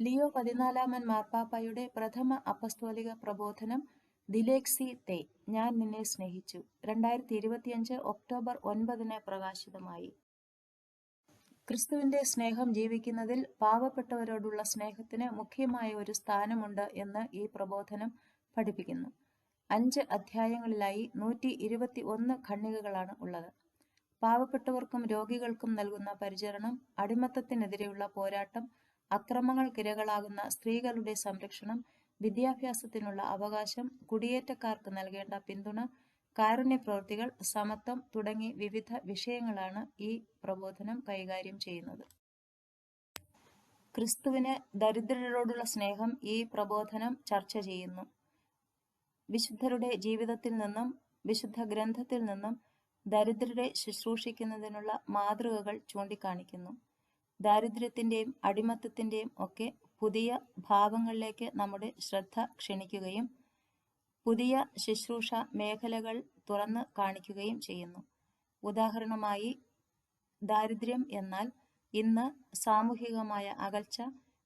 Leo പതിനാലാമൻ മാർപ്പാപ്പയുടെ പ്രഥമ അപ്പസ്തോലിക പ്രബോധനം ദിലേക്സി തേ ഞാൻ നിന്നെ സ്നേഹിച്ചു. രണ്ടായിരത്തി ഇരുപത്തിയഞ്ച് ഒക്ടോബർ ഒൻപതിന് പ്രകാശിതമായി. ക്രിസ്തുവിന്റെ സ്നേഹം ജീവിക്കുന്നതിൽ പാവപ്പെട്ടവരോടുള്ള സ്നേഹത്തിന് മുഖ്യമായ ഒരു സ്ഥാനമുണ്ട് എന്ന് ഈ പ്രബോധനം പഠിപ്പിക്കുന്നു. അഞ്ച് അധ്യായങ്ങളിലായി നൂറ്റി ഇരുപത്തി ഒന്ന് ഖണ്ഡികകളാണ് ഉള്ളത്. പാവപ്പെട്ടവർക്കും രോഗികൾക്കും നൽകുന്ന പരിചരണം അടിമത്തത്തിനെതിരെയുള്ള പോരാട്ടം അക്രമങ്ങൾക്കിരകളാകുന്ന സ്ത്രീകളുടെ സംരക്ഷണം വിദ്യാഭ്യാസത്തിനുള്ള അവകാശം കുടിയേറ്റക്കാർക്ക് നൽകേണ്ട പിന്തുണ കാരുണ്യ പ്രവൃത്തികൾ സമത്വം തുടങ്ങി വിവിധ വിഷയങ്ങളാണ് ഈ പ്രബോധനം കൈകാര്യം ചെയ്യുന്നത്. ക്രിസ്തുവിന് ദരിദ്രരോടുള്ള സ്നേഹം ഈ പ്രബോധനം ചർച്ച ചെയ്യുന്നു. വിശുദ്ധരുടെ ജീവിതത്തിൽ നിന്നും വിശുദ്ധ ഗ്രന്ഥത്തിൽ നിന്നും ദരിദ്രരെ ശുശ്രൂഷിക്കുന്നതിനുള്ള മാതൃകകൾ ചൂണ്ടിക്കാണിക്കുന്നു. ദാരിദ്ര്യത്തിന്റെയും അടിമത്തത്തിന്റെയും ഒക്കെ പുതിയ ഭാവങ്ങളിലേക്ക് നമ്മുടെ ശ്രദ്ധ ക്ഷണിക്കുകയും പുതിയ ശുശ്രൂഷ മേഖലകൾ തുറന്ന് കാണിക്കുകയും ചെയ്യുന്നു. ഉദാഹരണമായി ദാരിദ്ര്യം എന്നാൽ ഇന്ന് സാമൂഹികമായ അകൽച്ച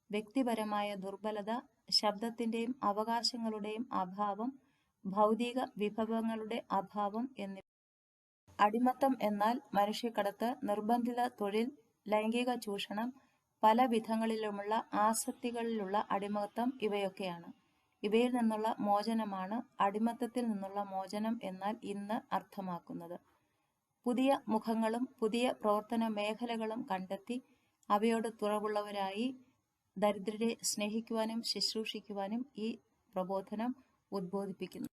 വ്യക്തിപരമായ ദുർബലത ശബ്ദത്തിന്റെയും അവകാശങ്ങളുടെയും അഭാവം ഭൗതിക വിഭവങ്ങളുടെ അഭാവം എന്നിവ. അടിമത്തം എന്നാൽ മനുഷ്യക്കടത്ത് നിർബന്ധിത തൊഴിൽ ലൈംഗിക ചൂഷണം പല വിധങ്ങളിലുമുള്ള ആസക്തികളിലുള്ള അടിമത്തം ഇവയൊക്കെയാണ്. ഇവയിൽ നിന്നുള്ള മോചനമാണ് അടിമത്തത്തിൽ നിന്നുള്ള മോചനം എന്നാൽ ഇന്ന് അർത്ഥമാക്കുന്നത്. പുതിയ മുഖങ്ങളും പുതിയ പ്രവർത്തന മേഖലകളും കണ്ടെത്തി അവയോട് തുറവുള്ളവരായി ദരിദ്രരെ സ്നേഹിക്കുവാനും ശുശ്രൂഷിക്കുവാനും ഈ പ്രബോധനം ഉദ്ബോധിപ്പിക്കുന്നു.